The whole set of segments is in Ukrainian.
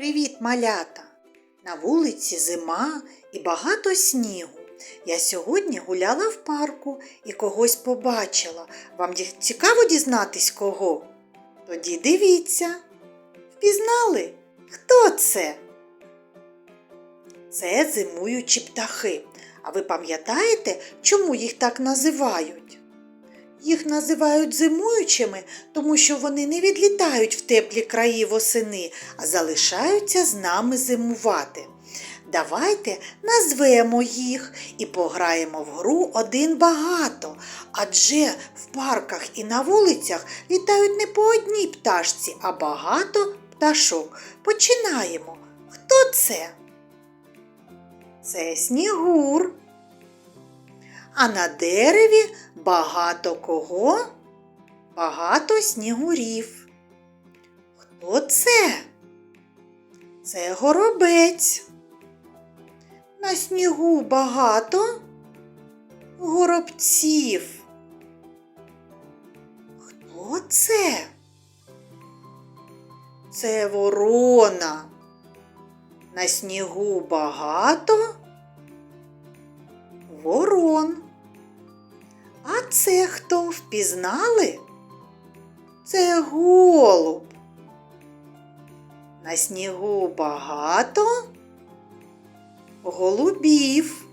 Привіт, малята! На вулиці зима і багато снігу. Я сьогодні гуляла в парку і когось побачила. Вам цікаво дізнатись кого? Тоді дивіться. Впізнали? Хто це? Це зимуючі птахи. А ви пам'ятаєте, чому їх так називають? Їх називають зимуючими, тому що вони не відлітають в теплі краї восени, а залишаються з нами зимувати. Давайте назвемо їх і пограємо в гру один багато, адже в парках і на вулицях літають не по одній пташці, а багато пташок. Починаємо. Хто це? Це снігур. А на дереві багато кого? Багато снігурів. Хто це? Це горобець. На снігу багато горобців. Хто це? Це ворона. На снігу багато це хто впізнали? Це голуб. На снігу багато голубів.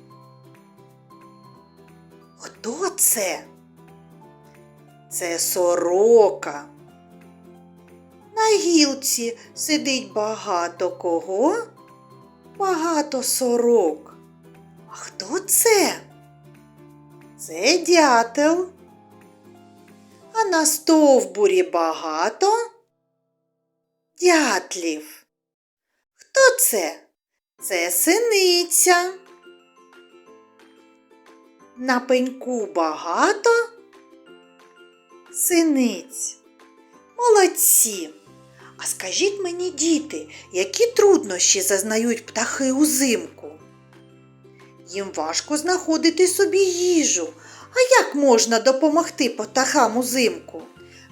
Хто це? Це сорока. На гілці сидить багато кого? Багато сорок. А хто це? Це дятел. А на стовбурі багато дятлів. Хто це? Це синиця. На пеньку багато синиць. Молодці. А скажіть мені, діти, які труднощі зазнають птахи узимку? Їм важко знаходити собі їжу. А як можна допомогти птахам узимку?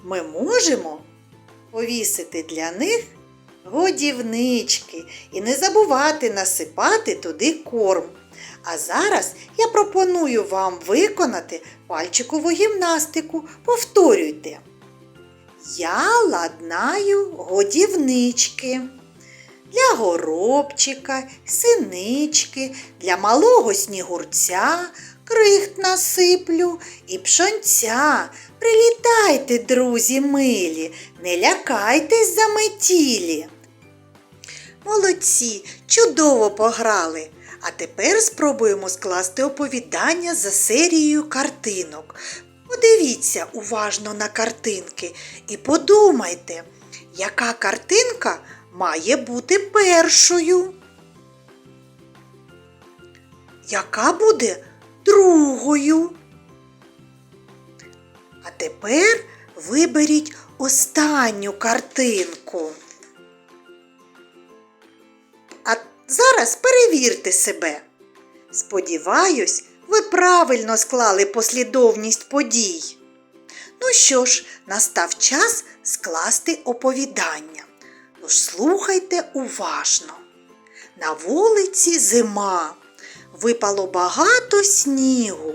Ми можемо повісити для них годівнички і не забувати насипати туди корм. А зараз я пропоную вам виконати пальчикову гімнастику. Повторюйте. Я ладнаю годівнички для горобчика, синички, для малого снігурця, крихт насиплю і пшонця. Прилітайте, друзі милі, не лякайтесь заметілі. Молодці, чудово пограли. А тепер спробуємо скласти оповідання за серією картинок. Подивіться уважно на картинки і подумайте, яка картинка має бути першою. Яка буде другою? А тепер виберіть останню картинку. А зараз перевірте себе. Сподіваюсь, ви правильно склали послідовність подій. Ну що ж, настав час скласти оповідання. Тож слухайте уважно. На вулиці зима. Випало багато снігу.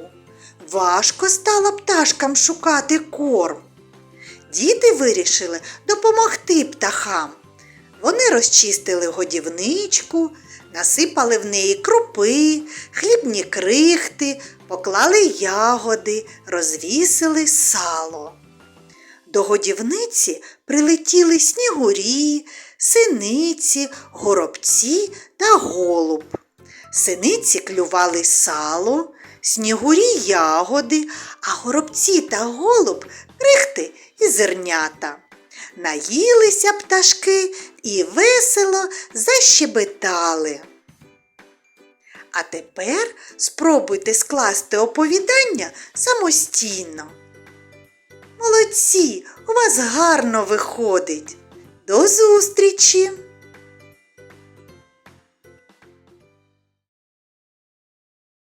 Важко стало пташкам шукати корм. Діти вирішили допомогти птахам. Вони розчистили годівничку, насипали в неї крупи, хлібні крихти, поклали ягоди, розвісили сало. До годівниці прилетіли снігурі, синиці, горобці та голуб. Синиці клювали сало, снігурі ягоди, а горобці та голуб крихти і зернята. Наїлися пташки і весело защебетали. А тепер спробуйте скласти оповідання самостійно. Молодці, у вас гарно виходить. До зустрічі!